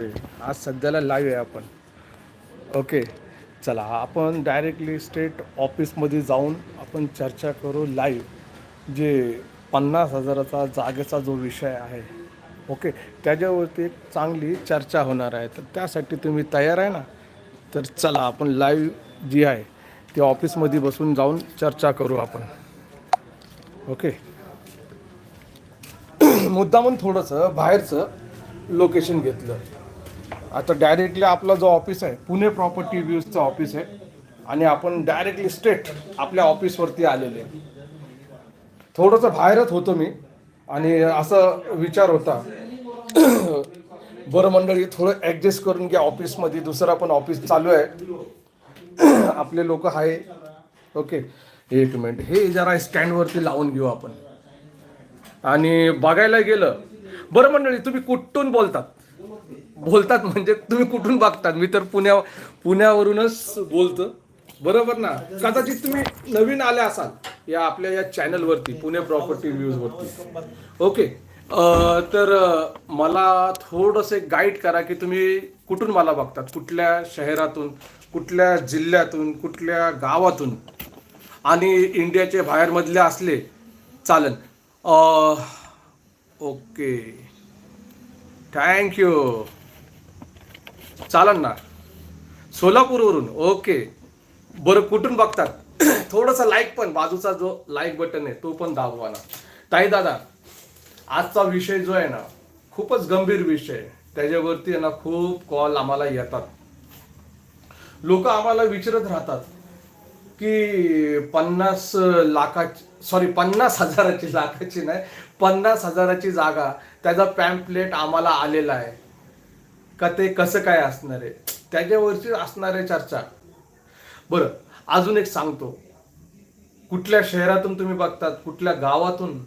आज सध्याला लाईव्ह आहे आपण. ओके चला आपण डायरेक्टली स्टेट ऑफिसमध्ये जाऊन आपण चर्चा करू लाईव्ह जे पन्नास हजाराचा जागेचा जो विषय आहे. ओके त्याच्यावरती एक चांगली चर्चा होणार आहे. तर त्यासाठी तुम्ही तयार आहे ना? तर चला आपण लाईव्ह जी आहे ती ऑफिसमध्ये बसून जाऊन चर्चा करू आपण. ओके मुद्दामून थोडंसं बाहेरचं लोकेशन घेतलं. आता डायरेक्टली आपला जो ऑफिस आहे पुणे प्रॉपर्टी व्ह्यूजचं ऑफिस आहे आणि आपण डायरेक्टली स्ट्रेट आपल्या ऑफिसवरती आलेले थोडंसं बाहेरच होतो मी आणि असं विचार होता. बरं मंडळी थोडं ॲडजस्ट करून घ्या ऑफिसमध्ये दुसरं पण ऑफिस चालू आहे. आपले लोक आहे. ओके एक मिनिट हे जरा स्टँडवरती लावून घेऊ आपण. आणि बघायला गेलं बरं मंडळी तुम्ही कुठून बोलतात? बोलतात म्हणजे तुम्ही कुठून बघतात? मी तर पुण्या पुण्यावरूनच बोलतो. बरोबर ना? कदाचित तुम्ही नवीन आले असाल या आपल्या या चॅनलवरती पुणे प्रॉपर्टी व्ह्यूजवरती ओके. तर मला थोडंसं गाईड करा की तुम्ही कुठून मला बघतात? कुठल्या शहरातून कुठल्या जिल्ह्यातून कुठल्या गावातून? आणि इंडियाचे बाहेरमधले असले चालन ओके. थँक्यू चालन ना. सोलापूरवरून ओके. बरं कुठून बघतात? थोडंसं लाईक पण बाजूचा जो लाईक बटन आहे तो पण दाबवा ना. ताई दादा आजचा विषय जो आहे ना खूपच गंभीर विषय आहे. त्याच्यावरती आहे ना खूप कॉल आम्हाला येतात. लोक आम्हाला विचारत राहतात की पन्नास लाखाची सॉरी पन्नास हजाराची लाखाची नाही पन्नास हजाराची जागा त्याचा पॅम्पलेट आम्हाला आलेला आहे. का ते कसं काय असणार आहे? त्याच्यावरची असणार आहे चर्चा. बरं अजून एक सांगतो. कुठल्या शहरातून तुम्ही बघतात कुठल्या गावातून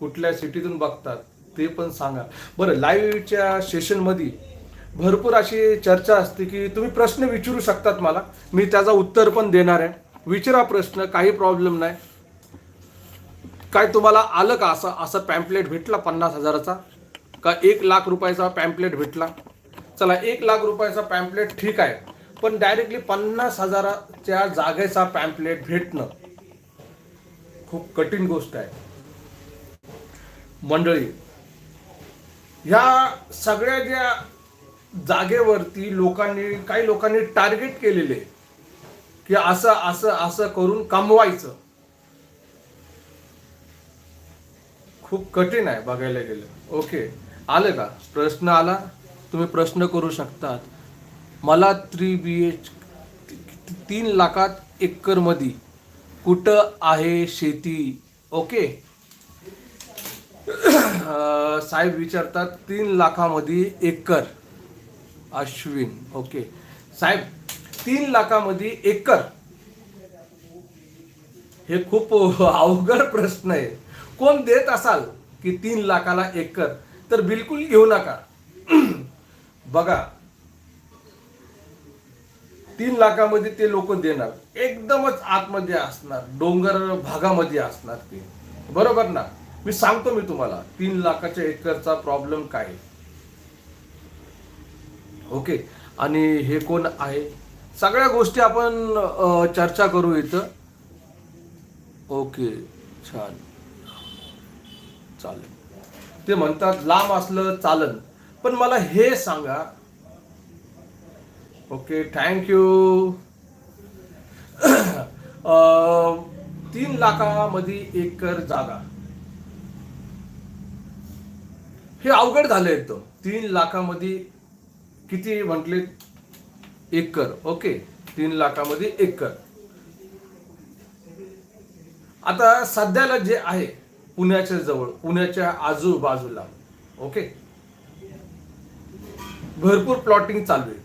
कुठल्या सिटीतून बघतात ते पण सांगा. बरं लाईव्हच्या सेशनमध्ये भरपूर अशी चर्चा असते की तुम्ही प्रश्न विचारू शकतात मला. मी त्याचा उत्तर पण देणार आहे. विचारा प्रश्न काही प्रॉब्लेम नाही. काय तुम्हाला आलं का असं असं पॅम्पलेट भेटला पन्नास हजाराचा? का एक लाख रुपयाचा पॅम्पलेट भेटला? चला एक लाख रुपयाचा पॅम्पलेट ठीक आहे पण डायरेक्टली पन्नास हजाराच्या जागेचा पॅम्पलेट भेटणं खूप कठीण गोष्ट आहे. मंडळी ह्या सगळ्या ज्या जागेवरती लोकांनी काही लोकांनी टार्गेट केलेले की असं असं असं करून कमवायचं खूप कठीण आहे बघायला गेलं. ओके आलं का? प्रश्न आला? तुम्ही प्रश्न करू शकतात. मला थ्री बी एच तीन लाखात एकरमध्ये कुठं आहे शेती? ओके? साहेब विचारतात तीन लाखामध्ये एकर. अश्विन ओके. साहेब तीन लाखामध्ये एकर? हे खूप अवघड प्रश्न आहे. कोण देत असाल की तीन लाखाला एकर? तर बिलकुल घेऊ नका. बघा. तीन लाखामध्ये ते लोक देणार. एकदमच आतमध्ये असणार. डोंगर भागामध्ये असणार ते. बरोबर ना? मी सांगतो मी तुम्हाला तीन लाखाच्या एकरचा प्रॉब्लेम काय आहे. ओके आणि हे कोण आहे? सगळ्या गोष्टी आपण चर्चा करू इथं. ओके छान. चालेल. ते म्हणतात लांब असलं चालन. पण मला हे सांगा. ओके थँक्यू तीन लाखामध्ये एकर जागा. हे अवघड झालं तो. तीन लाखामध्ये किती म्हटले? एकर. ओके तीन लाखामध्ये एकर. आता सध्याला जे आहे पुण्याच्या जवळ पुण्याच्या आजूबाजूला. ओके? भरपूर प्लॉटिंग चालू आहे.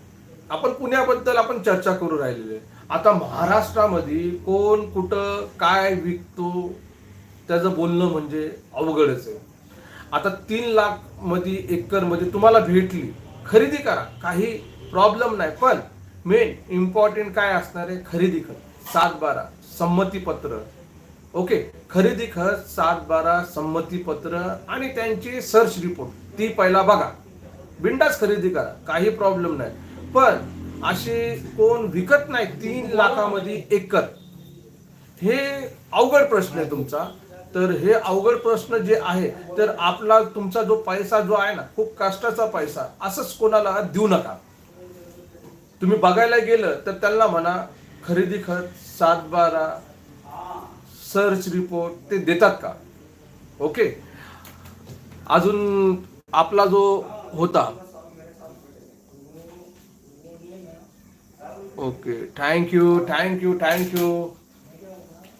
आपण पुण्याबद्दल आपण चर्चा करू राहिलेले. आहे. आता महाराष्ट्रामध्ये कोण कुठं काय विकतो त्याचं बोलणं म्हणजे अवघडच आहे. आता तीन लाखमध्ये तुम्हाला भेटली खरेदी करा. काही प्रॉब्लेम नाही पण मेन इम्पॉर्टंट काय असणार आहे? खरेदी खत. सात बारा संमतीपत्र. ओके खरेदी खत सात बारा संमतीपत्र आणि त्यांची सर्च रिपोर्ट ती पहिला बघा. बिंदास खरेदी करा काही प्रॉब्लेम नाही. पण असे कोण विकत नाही तीन लाखामध्ये एकर हे अवघड प्रश्न आहे तुमचा. तर हे अवघड प्रश्न जे आहे तर आपला तुमचा जो पैसा जो आहे ना खूप कष्टाचा पैसा असंच कोणाला देऊ नका. तुम्ही बघायला गेलं तर त्यांना म्हणा खरेदी खत सात बारा सर्च रिपोर्ट ते देतात का? ओके अजून आपला जो होता. ओके. थँक्यू थँक्यू थँक्यू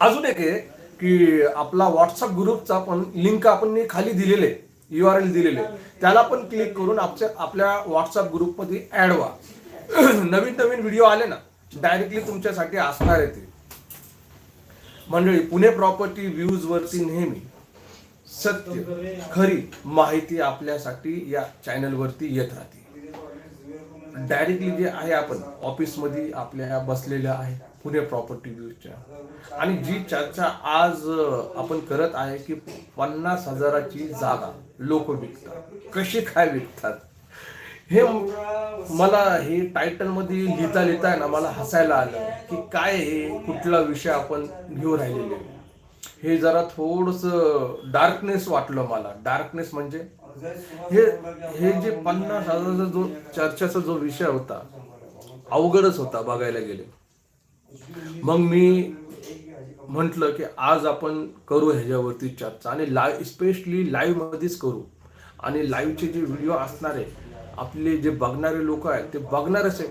अजून एक आहे की आपला व्हॉट्सअप ग्रुपचा पण लिंक आपण खाली दिलेले यू आर एल दिलेले. त्याला पण क्लिक करून आपल्या आपल्या व्हॉट्सअप ग्रुपमध्ये ऍड व्हा. नवीन नवीन व्हिडिओ आले ना डायरेक्टली तुमच्यासाठी असणार आहे ते. मंडळी पुणे प्रॉपर्टी व्ह्यूज वरती नेहमी सत्य खरी माहिती आपल्यासाठी या चॅनलवरती येत राहते. डायरेक्टली जे आहे आपण ऑफिसमध्ये आपल्या बसलेल्या आहे पुणे प्रॉपर्टी व्ह्यूजच्या आणि जी चर्चा आज आपण करत आहे की पन्नास हजाराची जागा लोक विकतात. कशी काय विकतात? हे मला हे टायटलमध्ये लिहिता लिहिता ना मला हसायला आलं की काय हे कुठला विषय आपण घेऊन राहिलेले हे जरा थोडस डार्कनेस वाटलं मला. डार्कनेस म्हणजे हे हे जे पन्नास हजाराचा जो चर्चेचा जो विषय होता अवघडच होता बघायला गेले. मग मी म्हंटल की आज आपण करू ह्याच्यावरती चर्चा आणि लाईव्ह स्पेशली लाईव्ह मध्येच करू. आणि लाईव्हचे जे व्हिडिओ असणारे आपले जे बघणारे लोक आहेत ते बघणारच आहे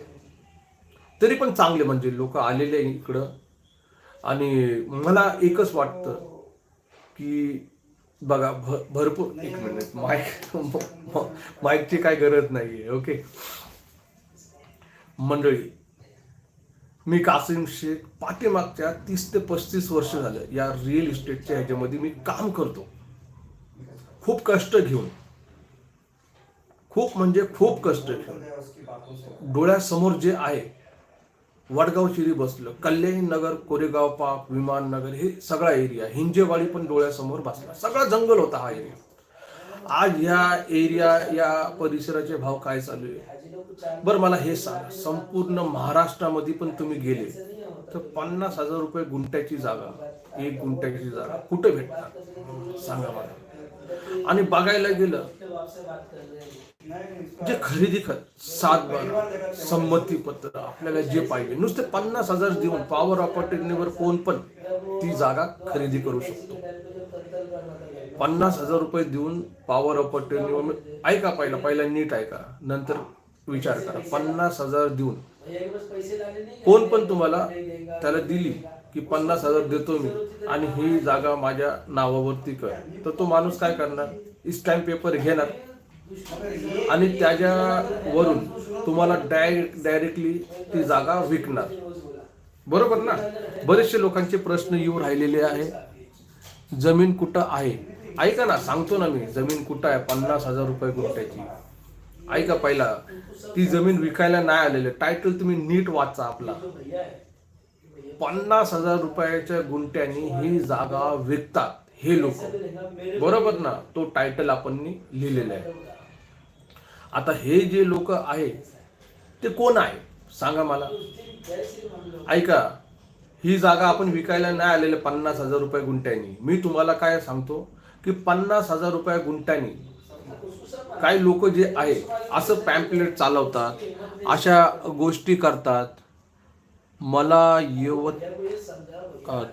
तरी पण चांगले म्हणजे लोक आलेले इकडं. आणि मला एकच वाटतं की बघा भ भरपूर एक मिनिट माईक माईकची काय गरज नाहीये ओके मंडळी मी कासिम शेख पाठीमागच्या तीस ते पस्तीस वर्ष झालं या रिअल इस्टेटच्या ह्याच्यामध्ये मी काम करतो. खूप कष्ट घेऊन. खूप म्हणजे खूप कष्ट घेऊन. डोळ्यासमोर जे आहे वडगाव शिरी बसलं. कल्याणी नगर कोरेगाव पार्क विमान नगर हे सगळा एरिया हिंजेवाडी पण डोळ्यासमोर बसला. सगळा जंगल होता हा एरिया आज ह्या एरिया या परिसराचे भाव काय चालू आहे? बरं मला हे सांग. संपूर्ण महाराष्ट्रामध्ये पण तुम्ही गेले तर पन्नास हजार रुपये गुंट्याची जागा एक गुंट्याची जागा कुठे भेटणार? सांगा मला. आणि बघायला गेलं जे खरेदी खत सात बारा संमती पत्र आपल्याला जे पाहिजे नुसते पन्नास हजार देऊन पॉवर ऑपॉर्च्युनिटीवर कोण पण ती जागा खरेदी करू शकतो. पन्नास हजार रुपये देऊन पॉवर ऑपॉर्च्युनिटीवर ऐका पहिला पहिला नीट ऐका नंतर विचार करा. पन्नास हजार देऊन कोण पण तुम्हाला त्याला दिली की पन्नास हजार देतो मी आणि ही जागा माझ्या नावावरती कर. तर तो माणूस काय करणार? स्टॅम्प पेपर घेणार. आणि त्याच्यावरून तुम्हाला डायरेक्ट डायरेक्टली ती जागा विकणार. बरोबर ना? बरेचसे लोकांचे प्रश्न येऊ राहिलेले आहे. जमीन कुठं आहे? ऐका ना सांगतो ना मी. जमीन कुठं आहे? पन्नास हजार रुपये गुंठ्याची. ऐका पहिला. ती जमीन विकायला नाही आलेली. टायटल तुम्ही नीट वाचा आपला. पन्नास हजार रुपयाच्या गुंट्यानी ही जागा विकतात हे लोक. बरोबर ना? तो टायटल आपण लिहिलेला आहे. आता हे जे लोक आहे ते कोण आहे? सांगा मला. ऐका ही जागा आपण विकायला नाही आलेले पन्नास हजार रुपये गुंट्यानी मी तुम्हाला काय सांगतो? की पन्नास हजार रुपये गुंट्यानी काही लोक जे आहे असं पॅम्पलेट चालवतात अशा गोष्टी करतात मला यवत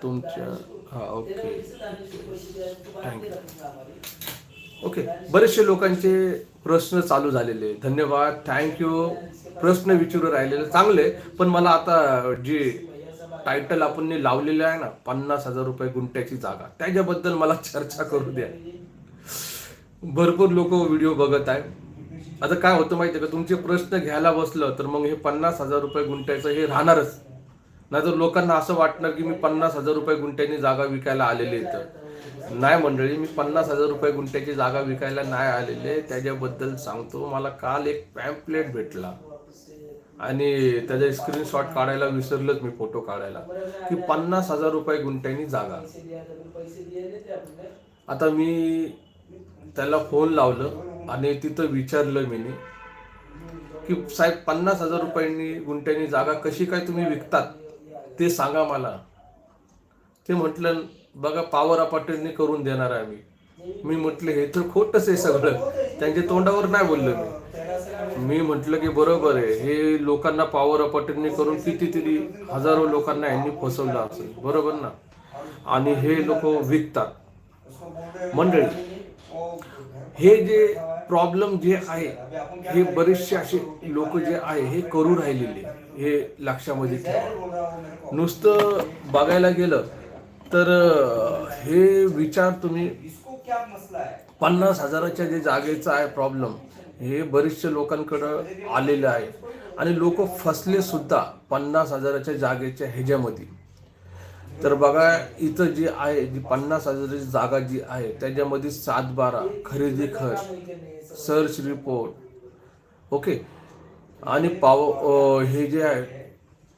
तुमच्या हा ओके. Thank you okay. बरेचसे लोकांचे प्रश्न चालू झालेले धन्यवाद. थँक्यू प्रश्न विचारू राहिलेले चांगले पण मला आता जे टायटल आपण लावलेलं आहे ना पन्नास हजार रुपये गुंट्याची जागा त्याच्याबद्दल मला चर्चा करू द्या. भरपूर लोक व्हिडिओ बघत आहे आता काय होतं माहिती आहे का? तुमचे प्रश्न घ्यायला बसलं तर मग हे पन्नास हजार रुपये गुंट्याचं हे राहणारच. नाहीतर लोकांना असं वाटणार की मी पन्नास हजार रुपये गुंठ्यांनी जागा विकायला आलेले इथं नाही मंडळी मी पन्नास हजार रुपये गुंठ्याची जागा विकायला नाही आलेले त्याच्याबद्दल सांगतो. मला काल एक पॅम्पलेट भेटला. आणि त्याचा स्क्रीनशॉट काढायला विसरलोच मी फोटो काढायला. की पन्नास हजार रुपये गुंठ्यानी जागा. आता मी त्याला फोन लावलं आणि तिथं विचारलं मी की साहेब पन्नास हजार रुपयांनी गुंठ्यांनी जागा कशी काय तुम्ही विकतात? ते सांगा मला. ते म्हटलं बघा पॉवर अपार्टमेंटने करून देणार आहे आम्ही मी म्हटलं हे तर खोटच आहे सगळं. त्यांच्या तोंडावर नाही बोललो मी. मी म्हटलं की बरोबर आहे. हे लोकांना पॉवर अपार्टमेंटने करून कितीतरी हजारो लोकांना यांनी फसवलं असेल. बरोबर ना? आणि हे लोक विकतात. मंडळी हे जे प्रॉब्लेम जे आहे हे बरेचसे असे लोक जे आहे हे करू राहिलेले हे लक्षामध्ये ठेवा. नुसतं बघायला गेलं तर हे विचार तुम्ही पन्नास हजाराच्या जे जागेचा आहे प्रॉब्लेम हे बरेचसे लोकांकडं आलेलं आहे. आणि लोक फसले सुद्धा पन्नास हजाराच्या जागेच्या ह्याच्यामध्ये. तर बघा इथं जी आहे जी पन्नास हजाराची जागा जी आहे त्याच्यामध्ये सात बारा खरेदी खर्च सर्च रिपोर्ट ओके आणि पाव हे जे आहे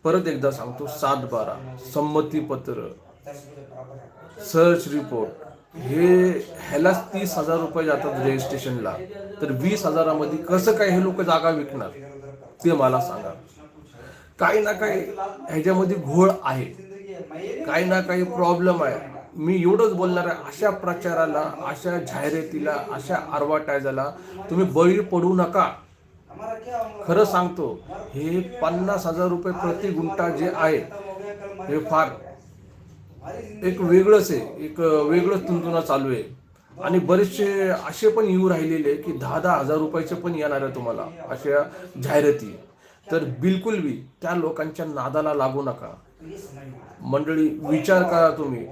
परत एकदा सांगतो सात बारा संमतीपत्र सर्च रिपोर्ट हे ह्यालाच तीस हजार रुपये जातात रजिस्ट्रेशनला तर वीस हजारामध्ये कसं काय हे लोक जागा विकणार? ते मला सांगा. काही ना काही ह्याच्यामध्ये घोळ आहे. काही ना काही प्रॉब्लेम आहे. मी एवढंच बोलणार आहे अशा प्रचाराला अशा जाहिरातीला अशा ॲडव्हर्टायझाला तुम्ही बळी पडू नका. खरं सांगतो हे पन्नास हजार रुपये प्रति गुंठा जे आहे हे फार एक वेगळंच आहे एक वेगळंच तुंतुना चालू आहे. आणि बरेचसे असे पण येऊ राहिलेले की दहा दहा हजार रुपयाचे पण येणार आहे तुम्हाला अशा जाहिराती. तर बिलकुल बी त्या लोकांच्या नादाला लागू नका. मंडळी विचार करा तुम्ही.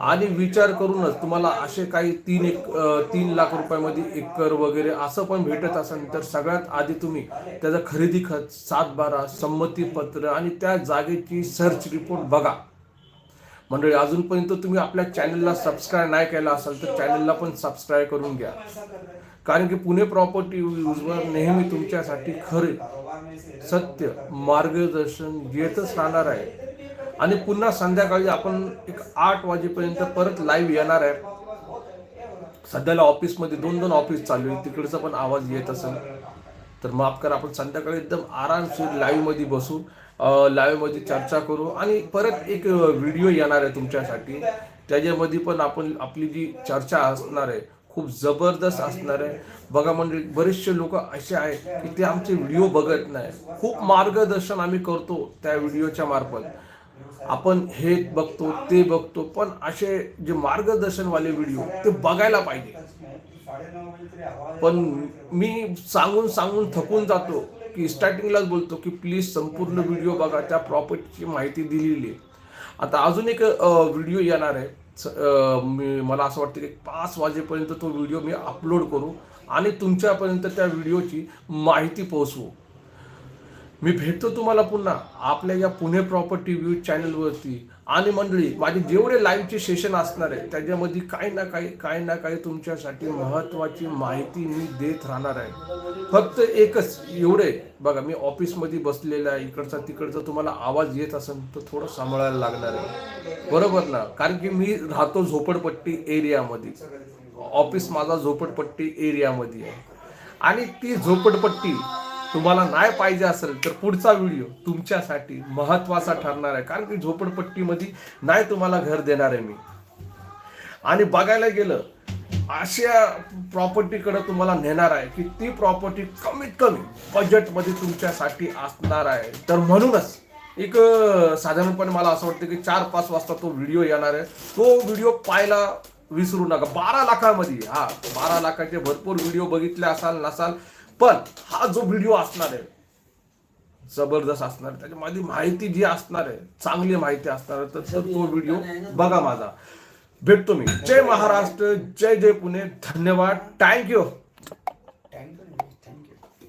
आणि विचार करूनच तुम्हाला असे काही तीन एक तीन लाख रुपयामध्ये एकर वगैरे असं पण भेटत असेल तर सगळ्यात आधी तुम्ही त्याचा खरेदी खत सात बारा संमतीपत्र आणि त्या जागेची सर्च रिपोर्ट बघा. मंडळी अजूनपर्यंत तुम्ही आपल्या चॅनलला सबस्क्राईब नाही केला असेल तर चॅनलला पण सबस्क्राईब करून घ्या. कारण की पुणे प्रॉपर्टी न्यूजवर नेहमी तुमच्यासाठी खरे. सत्य मार्गदर्शन येतच राहणार आहे. आणि पुन्हा संध्याकाळी आपण एक आठ वाजेपर्यंत परत लाईव्ह येणार आहे. सध्याला ऑफिसमध्ये दोन दोन ऑफिस चालू आहे तिकडचा पण आवाज येत असेल. तर माफ करा आपण संध्याकाळी एकदम आरामशीर लाईव्हमध्ये बसू. लाईव्हमध्ये चर्चा करू. आणि परत एक व्हिडिओ येणार आहे तुमच्यासाठी. त्याच्यामध्ये पण आपण आपली जी चर्चा असणार आहे खूप जबरदस्त असणार आहे. बघा म्हणजे बरेचसे लोक असे आहेत की ते आमचे व्हिडिओ बघत नाही. खूप मार्गदर्शन आम्ही करतो त्या व्हिडिओच्या मार्फत. आपण हे बघतो ते बघतो पण असे जे मार्गदर्शनवाले व्हिडिओ ते बघायला पाहिजे. पण मी सांगून सांगून थकून जातो की स्टार्टिंगलाच बोलतो की प्लीज संपूर्ण व्हिडिओ बघा त्या प्रॉपर्टीची माहिती दिलेली आहे. आता अजून एक व्हिडिओ येणार आहे. मी मला असं वाटतं की पाच वाजेपर्यंत तो व्हिडिओ मी अपलोड करू आणि तुमच्यापर्यंत त्या व्हिडिओची माहिती पोहोचवू. मी भेटतो तुम्हाला पुन्हा आपल्या या पुणे प्रॉपर्टी व्ह्यू चॅनलवरती आणि मंडळी माझे जेवढे लाईव्हचे सेशन असणार आहे त्याच्यामध्ये काही ना काही काही ना काही तुमच्यासाठी महत्वाची माहिती मी देत राहणार आहे. फक्त एकच एवढे. बघा मी ऑफिसमध्ये बसलेला आहे इकडचा तिकडचा तुम्हाला आवाज येत असेल तर थोडं सांभाळायला लागणार आहे. बरोबर ना? कारण की मी राहतो झोपडपट्टी एरियामध्ये ऑफिस माझा झोपडपट्टी एरियामध्ये आहे. आणि ती झोपडपट्टी तुम्हाला नाही पाहिजे असेल तर पुढचा व्हिडिओ तुमच्यासाठी महत्त्वाचा ठरणार आहे. कारण की झोपडपट्टीमध्ये नाही तुम्हाला घर देणार आहे मी. आणि बघायला गेलं अशा प्रॉपर्टीकडे तुम्हाला नेणार आहे की ती प्रॉपर्टी कमीत कमी बजेटमध्ये तुमच्यासाठी असणार आहे. तर म्हणूनच एक साधारणपणे मला असं वाटतं की चार पाच वाजता तो व्हिडिओ येणार आहे. तो व्हिडिओ पाहायला विसरू नका. बारा लाखामध्ये हा बारा लाखाचे भरपूर व्हिडिओ बघितले असाल नसाल पण हा जो व्हिडिओ असणार आहे जबरदस्त असणार आहे त्याच्यामध्ये माहिती जी असणार आहे चांगली माहिती असणार आहे तर तो व्हिडिओ बघा माझा. भेटतो मी. जय महाराष्ट्र जय जय पुणे. धन्यवाद. Thank you thank you